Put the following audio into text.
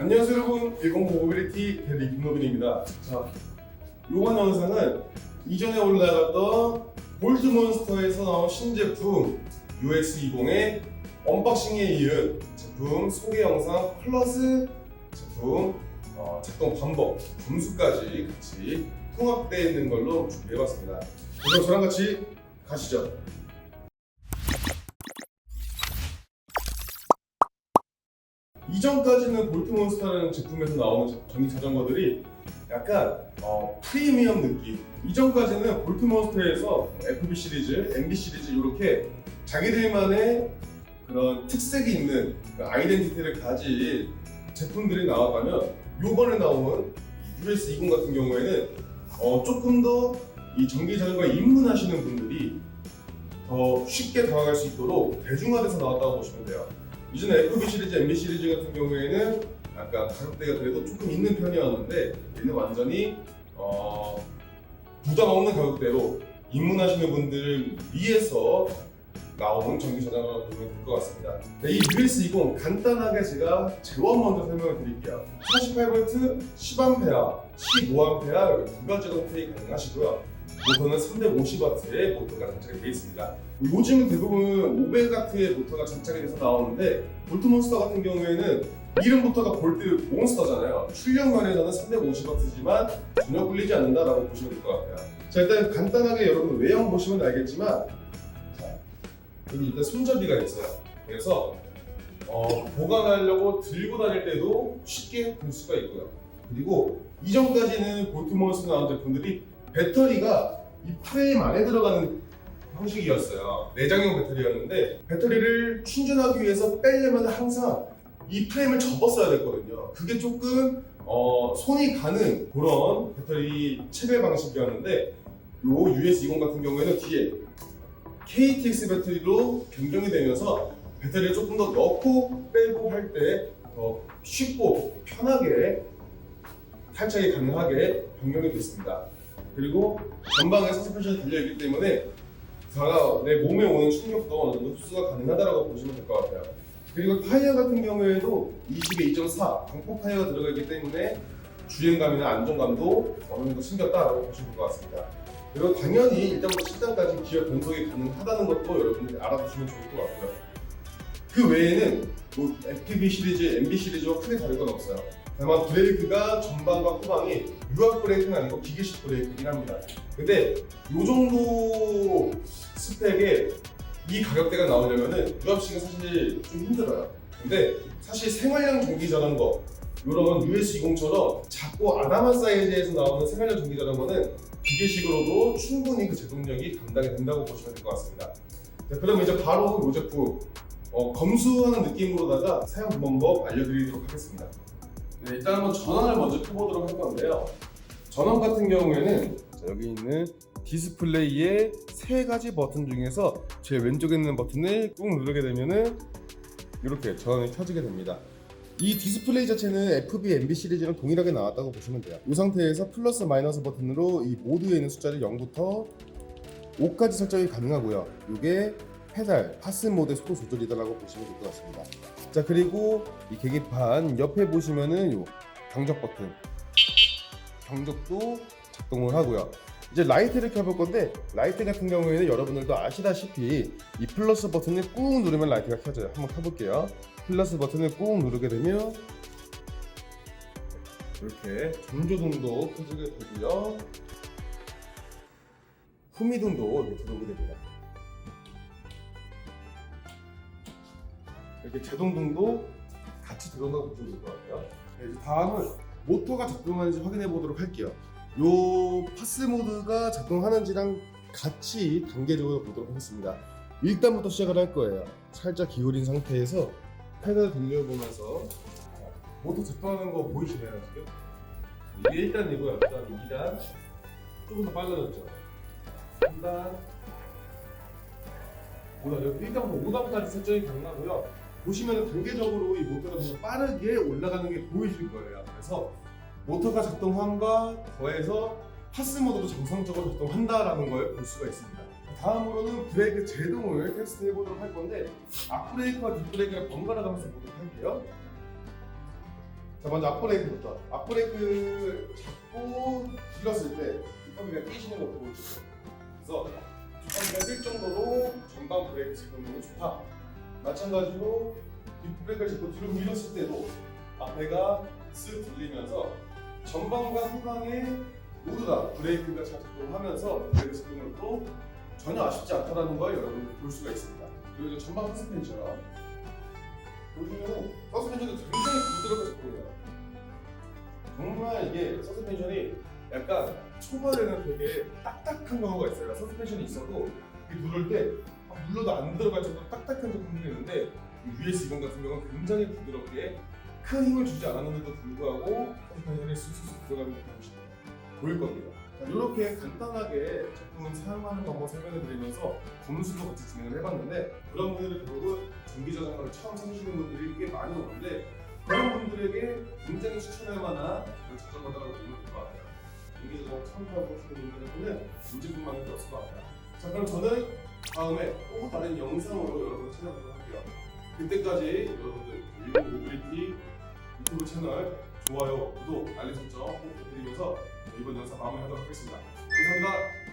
안녕하세요 여러분. 10 모빌리티 대리 김노빈입니다. 자 이번 영상은 이전에 올라갔던 볼트몬스터에서 나온 신제품 UX20의 언박싱에 이은 제품 소개 영상 플러스 제품 어, 작동 방법, 점수까지 같이 통합되어 있는 걸로 준비해봤습니다. 그럼 저랑 같이 가시죠 이전까지는 볼트몬스터라는 제품에서 나오는 전기 자전거들이 약간 어, 프리미엄 느낌. 이전까지는 볼트몬스터에서 FB 시리즈, MB 시리즈 이렇게 자기들만의 그런 특색이 있는 그 아이덴티티를 가진 제품들이 나왔다면 요번에 나온 US20 같은 경우에는 어, 조금 더 이 전기 자전거에 입문하시는 분들이 더 쉽게 다가갈 수 있도록 대중화돼서 나왔다고 보시면 돼요. 이전에 FB 시리즈, MB 시리즈 같은 경우에는 약간 가격대가 그래도 조금 있는 편이었는데 얘는 완전히 어, 부담 없는 가격대로 입문하시는 분들을 위해서 나온 전기 자전거라고 보시면 될 것 같습니다. 네, 이 US20 간단하게 제가 제원 먼저 설명을 드릴게요. 48V, 10A, 15A 이렇게 두 가지로 선택이 가능하시고요. 모터는 350W의 모터가 장착이 되어 있습니다. 요즘은 대부분 500W의 모터가 장착이 돼서 나오는데 볼트몬스터 같은 경우에는 이름부터가 볼트 몬스터잖아요. 출력 면에서는 350W지만 전혀 꿀리지 않는다라고 보시면 될 것 같아요. 자 일단 간단하게 여러분 외형 보시면 알겠지만 자, 여기 일단 손잡이가 있어요. 그래서 어, 보관하려고 들고 다닐 때도 쉽게 들 수가 있고요. 그리고 이전까지는 볼트몬스터 나온 제품들이 배터리가 이 프레임 안에 들어가는 형식이었어요. 내장형 배터리였는데 배터리를 충전하기 위해서 빼려면 항상 이 프레임을 접었어야 됐거든요. 그게 조금 어, 손이 가는 그런 배터리 체배 방식이었는데 요 US20 같은 경우에는 뒤에 KTX 배터리로 변경이 되면서 배터리를 조금 더 넣고 빼고 할 때 더 쉽고 편하게 탈착이 가능하게 변경이 됐습니다. 그리고 전방에 서스펜션이 달려있기 때문에 제가 내 몸에 오는 충격도 어느 정도 흡수가 가능하다고 보시면 될 것 같아요. 그리고 타이어 같은 경우에도 20에 2.4 광폭 타이어가 들어가 있기 때문에 주행감이나 안정감도 어느 정도 챙겼다라고 보시면 될 것 같습니다. 그리고 당연히 일단부터 10단까지 기어 변속이 가능하다는 것도 여러분들이 알아두시면 좋을 것 같고요. 그 외에는 뭐 FPV 시리즈, MB 시리즈와 크게 다를 건 없어요. 다만 브레이크가 전방과 후방이 유압 브레이크는 아니고 기계식 브레이크이긴 합니다. 근데 이 정도 스펙에 이 가격대가 나오려면은 유압식은 사실 좀 힘들어요. 근데 사실 생활용 전기 자전거 이런 US20처럼 작고 아담한 사이즈에서 나오는 생활용 전기 자전거는 기계식으로도 충분히 그 제동력이 감당이 된다고 보시면 될 것 같습니다. 자, 그럼 이제 바로 이 제품 어, 검수하는 느낌으로다가 사용 방법 알려드리도록 하겠습니다. 네, 일단 한번 전원을 먼저 켜보도록 할 건데요. 전원 같은 경우에는 자, 여기 있는 디스플레이의 세 가지 버튼 중에서 제 왼쪽에 있는 버튼을 꾹 누르게 되면은 이렇게 전원이 켜지게 됩니다. 이 디스플레이 자체는 FB, MB 시리즈랑 동일하게 나왔다고 보시면 돼요. 이 상태에서 플러스 마이너스 버튼으로 이 모드에 있는 숫자를 0부터 5까지 설정이 가능하고요. 이게 페달, 파스 모드의 속도 조절이다라고 보시면 될 것 같습니다. 자 그리고 이 계기판 옆에 보시면은 요 경적 버튼, 경적도 작동을 하고요. 이제 라이트를 켜볼 건데 라이트 같은 경우에는 여러분들도 아시다시피 이 플러스 버튼을 꾹 누르면 라이트가 켜져요. 한번 켜볼게요. 플러스 버튼을 꾹 누르게 되면 이렇게 전조등도 켜지게 되고요. 후미등도 이렇게 들어오게 됩니다. 이렇게 제동등도 같이 들어온다고 보시면 될것 같아요. 네, 이제 다음은 모터가 작동하는지 확인해 보도록 할게요. 요 파스 모드가 작동하는지랑 같이 단계적으로 보도록 하겠습니다. 1단부터 시작을 할 거예요. 살짝 기울인 상태에서 페달 돌려보면서 모터 작동하는 거 보이시나요 지금? 이게 1단이고요. 그 다음 2단 조금 더 빨라졌죠. 3단 5단 여기 1단부터 5단까지 설정이 가능하고요. 보시면 단계적으로 이 모터가 그냥 빠르게 올라가는 게 보이실 거예요. 그래서 모터가 작동함과 더해서 파스 모드도 정상적으로 작동한다라는 걸 볼 수가 있습니다. 다음으로는 브레이크 제동을 테스트 해 보도록 할 건데 앞브레이크와 뒷브레이크를 번갈아 가면서 보도록 할게요. 자 먼저 앞브레이크부터 앞브레이크 잡고 밀었을 때 뒷바퀴가 끼시는 거 보여주세요 그래서 뒷바퀴가 뛸 정도로 전방 브레이크 제동력이 좋다 마찬가지로 뒷브레이크를 잡고 뒤로 밀었을 때도 앞에가 쓱 들리면서 전방과 후방에 모두 다 브레이크가 작동하면서 브레이크 제동력도 전혀 아쉽지 않다라는 걸 여러분 볼 수가 있습니다. 그리고 전방 서스펜션. 보시면 서스펜션도 굉장히 부드럽게 작동해요. 정말 이게 서스펜션이 약간 초반에는 되게 딱딱한 경우가 있어요. 서스펜션이 있어도 이 누를 때 아, 눌러도 안 들어갈 정도로 딱딱한 제품들이 있는데 이 US 이건 같은 경우는 굉장히 부드럽게 큰 힘을 주지 않았는데도 불구하고 서스펜션이 쑥쑥 들어가는 것이 보일 겁니다. 자, 이렇게 간단하게 제품을 사용하는 방법 설명해 드리면서 검수도 같이 진행을 해봤는데 그런 분들은 결국은 전기 자전거를 처음 사시는 분들이 꽤 많이 오는데 그런 분들에게 굉장히 추천할 만한 그런 자전거라고 보면 될 것 같아요. 전기 자전거 타고 하시는 분들한테는 문제뿐만이 없을 것 같아요. 자 그럼 저는 다음에 또 다른 영상으로 여러분을 찾아뵙도록 할게요. 그때까지 여러분들 일본 모빌리티 유튜브 채널 좋아요, 구독, 알림 설정 꼭 부탁드리면서 이번 영상 마무리하도록 하겠습니다. 감사합니다.